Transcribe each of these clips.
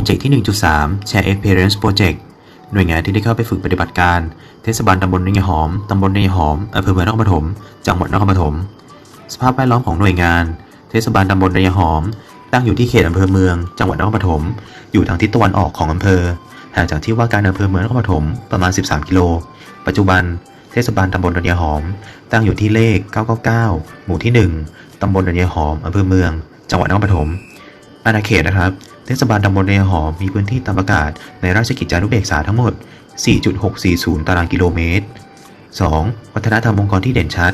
รเจกต์ที่ 1.3 Share Experience Project หน่วยงานที่ได้เข้าไปฝึกปฏิบัติการ เทศบาลตำบลนายหอม ตำบลนายหอมอำเภอเมืองนครปฐม จังหวัดนครปฐม สภาพแวดล้อมของหน่วยงาน เทศบาลตำบลนายหอม ตั้งอยู่ที่เขตอำเภอเมือง จังหวัดนครปฐม อยู่ทางทิศตะวันออกของอำเภอ ห่างจากที่ว่าการอำเภอเมืองนครปฐมประมาณ 13 กิโล ปัจจุบัน เทศบาลตำบลนายหอม ตั้งอยู่ที่เลข 999 หมู่ที่ 1ตำบลนายหอมอำเภอเมือง จังหวัดนครปฐมอาณาเขตนะครับ เทศบาลตำบลเนยหอมมีพื้นที่ตามประกาศในราชกิจจานุเบกษาทั้งหมด 4.640 ตารางกิโลเมตร 2. วัฒนธรรมองค์กรที่เด่นชัด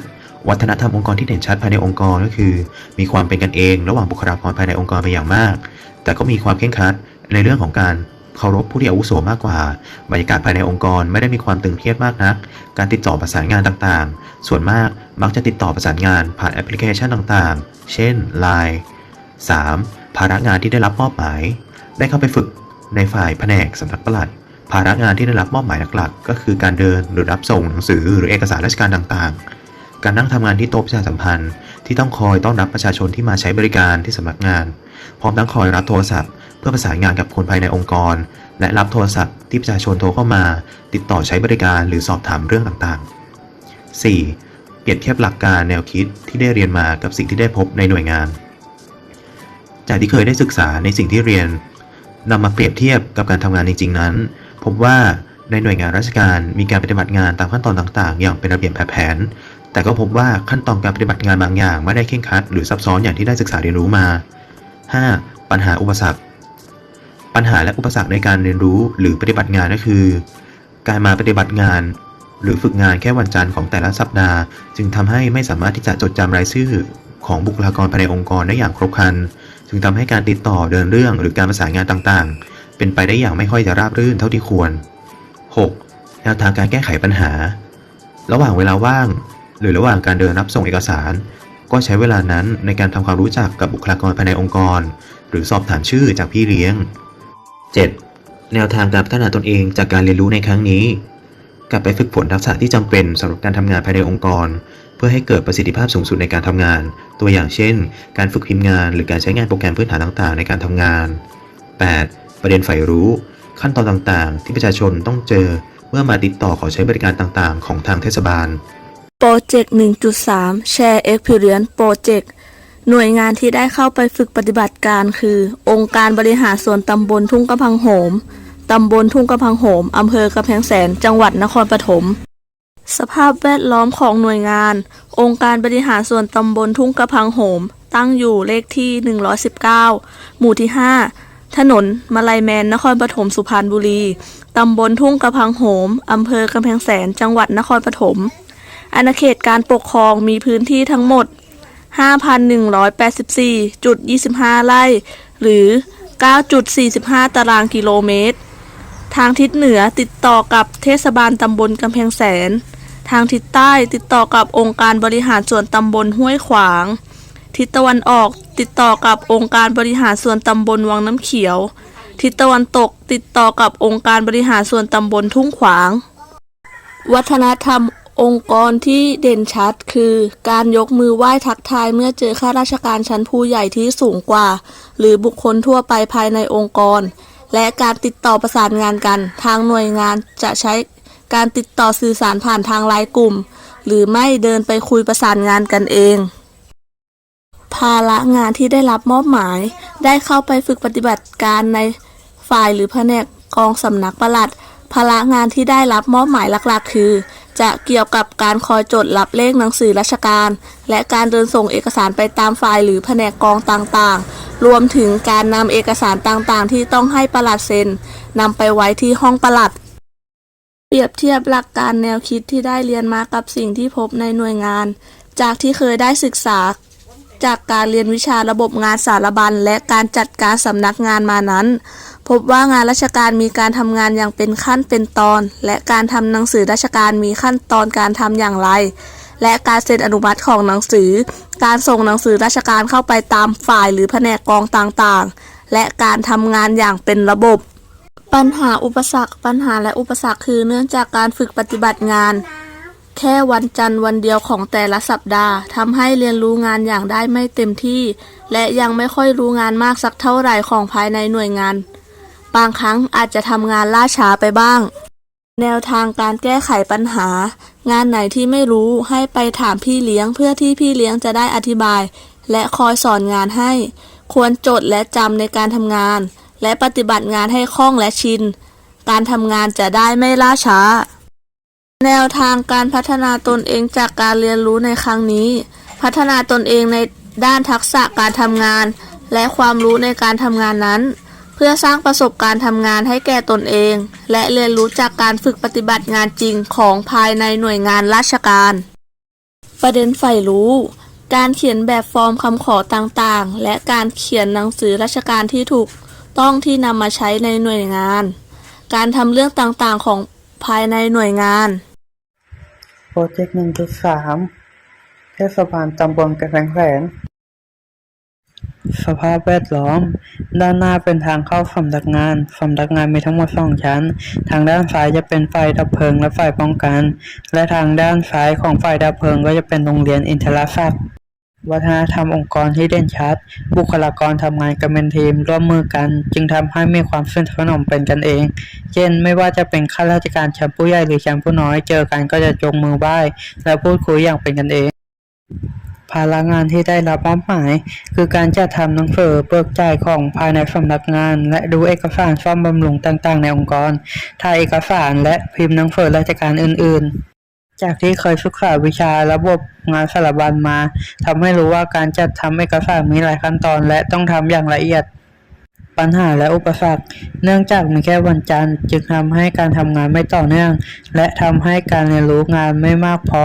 วัฒนธรรมองค์กรที่เด่นชัดภายในองค์กรก็คือ มีความเป็นกันเองระหว่างบุคลากรภายในองค์กรเป็นอย่างมาก แต่ก็มีความเคร่งครัดในเรื่องของการเคารพผู้ที่อาวุโสมากกว่า บรรยากาศภายในองค์กรไม่ได้มีความตึงเครียดมากนัก การติดต่อประสานงานต่างๆ ส่วนมากมักจะติดต่อประสานงานผ่านแอปพลิเคชันต่างๆ เช่น Line 3. ภาระงานที่ได้รับมอบหมาย ได้เข้าไปฝึกในฝ่ายแผนกสำนักปลัด ภาระงานที่ได้รับมอบหมายหลักๆ ก็คือการเดินหรือรับส่งหนังสือหรือเอกสารราชการต่างๆ การนั่งทำงานที่โต๊ะประชาสัมพันธ์ ที่ต้องคอยต้อนรับประชาชนที่มาใช้บริการที่สำนักงาน พร้อมทั้งคอยรับโทรศัพท์ เพื่อประสานงานกับคนภายในองค์กร และรับโทรศัพท์ที่ประชาชนโทรเข้ามา ติดต่อใช้บริการหรือสอบถามเรื่องต่างๆ 4. เปรียบเทียบหลักการแนวคิดที่ได้เรียนมากับสิ่งที่ได้พบในหน่วยงาน จากที่เคยได้ศึกษาในสิ่งที่เรียนนำมาเปรียบเทียบกับการทำงานจริง ๆ นั้น พบว่าในหน่วยงานราชการมีการปฏิบัติงานตามขั้นตอนต่างๆ อย่างเป็นระเบียบแบบแผน แต่ก็พบว่าขั้นตอนการปฏิบัติงานบางอย่างไม่ได้เคร่งคัดหรือซับซ้อนอย่างที่ได้ศึกษาเรียนรู้มา 5. ปัญหาอุปสรรค ปัญหาและอุปสรรคในการเรียนรู้หรือปฏิบัติงานก็คือ การมาปฏิบัติงาน หรือฝึกงานแค่วันจันทร์ของแต่ละสัปดาห์ จึงทำให้ไม่สามารถที่จะจดจำรายชื่อ ของบุคลากรภายในองค์กรได้อย่างครบครัน จึงทำให้การติดต่อเดินเรื่องหรือการประสานงานต่างๆ เป็นไปได้อย่างไม่ค่อยจะราบรื่นเท่าที่ควร 6. แนวทางการแก้ไขปัญหา ระหว่างเวลาว่าง หรือระหว่างการเดินรับส่งเอกสาร ก็ใช้เวลานั้นในการทำความรู้จักกับบุคลากรภายในองค์กร หรือสอบถามชื่อจากพี่เลี้ยง 7. แนวทางการพัฒนาตนเองจากการเรียนรู้ในครั้งนี้ กลับไปฝึกฝนทักษะที่จำเป็นสำหรับการทำงานภายในองค์กร พื่อให้เกิดประสิทธิภาพสูงสุดในการทำงาน ตัวอย่างเช่น การฝึกพิมพ์งาน หรือการใช้งานโปรแกรมพื้นฐานต่างๆ ในการทำงาน 8. ประเด็นใฝ่รู้ ขั้นตอนต่างๆ ที่ประชาชนต้องเจอ เมื่อมาติดต่อขอใช้บริการต่างๆ ของทางเทศบาลโปรเจกต์1.3 Share Experience Project หน่วยงานที่ได้เข้าไปฝึกปฏิบัติการคือ องค์การบริหารส่วนตำบลทุ่งกระพังโหม ตำบลทุ่งกระพังโหม อำเภอกระแพงแสน จังหวัดนครปฐม สภาพแวดล้อมของหน่วยงาน องค์การบริหารส่วนตำบลทุ่งกระพังโหม ตั้งอยู่เลขที่ 119 หมู่ที่ 5 ถนนมาลายแมน นครปฐมสุพรรณบุรี ตำบลทุ่งกระพังโหม อำเภอกำแพงแสน จังหวัดนครปฐม อาณาเขตการปกครองมีพื้นที่ทั้งหมด 5,184.25 ไร่ หรือ 9.45 ตารางกิโลเมตร ทางทิศเหนือติดต่อกับเทศบาลตำบลกำแพงแสน ทางทิศใต้ติดต่อกับองค์การบริหารส่วนตำบลห้วยขวาง ทิศตะวันออกติดต่อกับองค์การบริหารส่วนตำบลวังน้ำเขียว ทิศตะวันตกติดต่อกับองค์การบริหารส่วนตำบลทุ่งขวาง วัฒนธรรมองค์กรที่เด่นชัดคือการยกมือไหว้ทักทายเมื่อเจอข้าราชการชั้นผู้ใหญ่ที่สูงกว่า หรือบุคคลทั่วไปภายในองค์กร และการติดต่อประสานงานกัน ทางหน่วยงานจะใช้ การติดต่อสื่อสารผ่านทางไลน์กลุ่ม หรือไม่เดินไปคุยประสานงานกันเอง ภาระงานที่ได้รับมอบหมาย ได้เข้าไปฝึกปฏิบัติการในฝ่ายหรือแผนกกองสำนักประหลัด ภาระงานที่ได้รับมอบหมายหลักๆ คือ จะเกี่ยวกับการคอยจดรับเลขหนังสือราชการ และการเดินส่งเอกสารไปตามฝ่ายหรือแผนกกองต่างๆ รวมถึงการนำเอกสารต่างๆ ที่ต้องให้ประหลัดเซ็นนำไปไว้ที่ห้องประหลัด เปรียบเทียบหลักการแนวคิดที่ได้เรียนมากับสิ่งที่พบในหน่วยงาน จากที่เคยได้ศึกษา จากการเรียนวิชาระบบงานสารบัญ และการจัดการสำนักงานมานั้น พบว่างานราชการมีการทำงานอย่างเป็นขั้นเป็นตอน และการทำหนังสือราชการมีขั้นตอนการทำอย่างไร และการเซ็นอนุมัติของหนังสือ การส่งหนังสือราชการเข้าไปตามฝ่ายหรือแผนกกองต่างๆ และการทำงานอย่างเป็นระบบ ปัญหาอุปสรรคปัญหาและอุปสรรคคือเนื่องจากการฝึกปฏิบัติงาน แค่วันจันทร์วันเดียวของแต่ละสัปดาห์ทำให้เรียนรู้งานอย่างได้ไม่เต็มที่ และยังไม่ค่อยรู้งานมากสักเท่าไหร่ของภายในหน่วยงาน บางครั้งอาจจะทำงานล่าช้าไปบ้าง แนวทางการแก้ไขปัญหา งานไหนที่ไม่รู้ให้ไปถามพี่เลี้ยงเพื่อที่พี่เลี้ยงจะได้อธิบาย และคอยสอนงานให้ ควรจดและจำในการทำงาน และปฏิบัติงานให้คล่องและชิน การทำงานจะได้ไม่ล่าช้า แนวทางการพัฒนาตนเองจากการเรียนรู้ในครั้งนี้ พัฒนาตนเองในด้านทักษะการทำงาน และความรู้ในการทำงานนั้น เพื่อสร้างประสบการณ์ทำงานให้แก่ตนเอง และเรียนรู้จากการฝึกปฏิบัติงานจริงของภายในหน่วยงานราชการ ประเด็นใฝ่รู้การเขียนแบบฟอร์มคำขอต่างๆ และการเขียนหนังสือราชการที่ถูก ต้องที่นำมาใช้ในหน่วยงาน การทำเรื่องต่างๆของภายในหน่วยงาน โปรเจกต์หนึ่งจุดสามเทศบาลตำบลกระแพงแสนสภาพแวดล้อม ด้านหน้าเป็นทางเข้าสำนักงานสำนักงานมีทั้งหมดสองชั้น ทางด้านซ้ายจะเป็นฝ่ายดับเพลิงและฝ่ายป้องกัน และทางด้านซ้ายของฝ่ายดับเพลิงก็จะเป็นโรงเรียนอินทรศักดิ์ วัฒนธรรมองค์กรที่เด่นชัด บุคลากรทำงานกันเป็นทีมร่วมมือกัน จึงทำให้มีความสนิทสนมเป็นกันเอง เช่น ไม่ว่าจะเป็นข้าราชการชั้นผู้ใหญ่หรือชั้นผู้น้อย เจอกันก็จะจงมือไหว้และพูดคุยอย่างเป็นกันเองภาระงานที่ได้รับมอบหมาย คือการจัดทำหนังสือเบิกจ่ายของภายในสำนักงาน และดูเอกสารซ่อมบำรุงต่างๆ ในองค์กรถ่ายเอกสารและพิมพ์หนังสือราชการอื่น ๆ จากที่เคยศึกษาวิชาระบบงานสารบัญมาทำให้รู้ว่าการจัดทำเอกสารมีหลายขั้นตอน และต้องทำอย่างละเอียด ปัญหาและอุปสรรค เนื่องจากมีแค่วันจันทร์ จึงทำให้การทำงานไม่ต่อเนื่อง และทำให้การเรียนรู้งานไม่มากพอ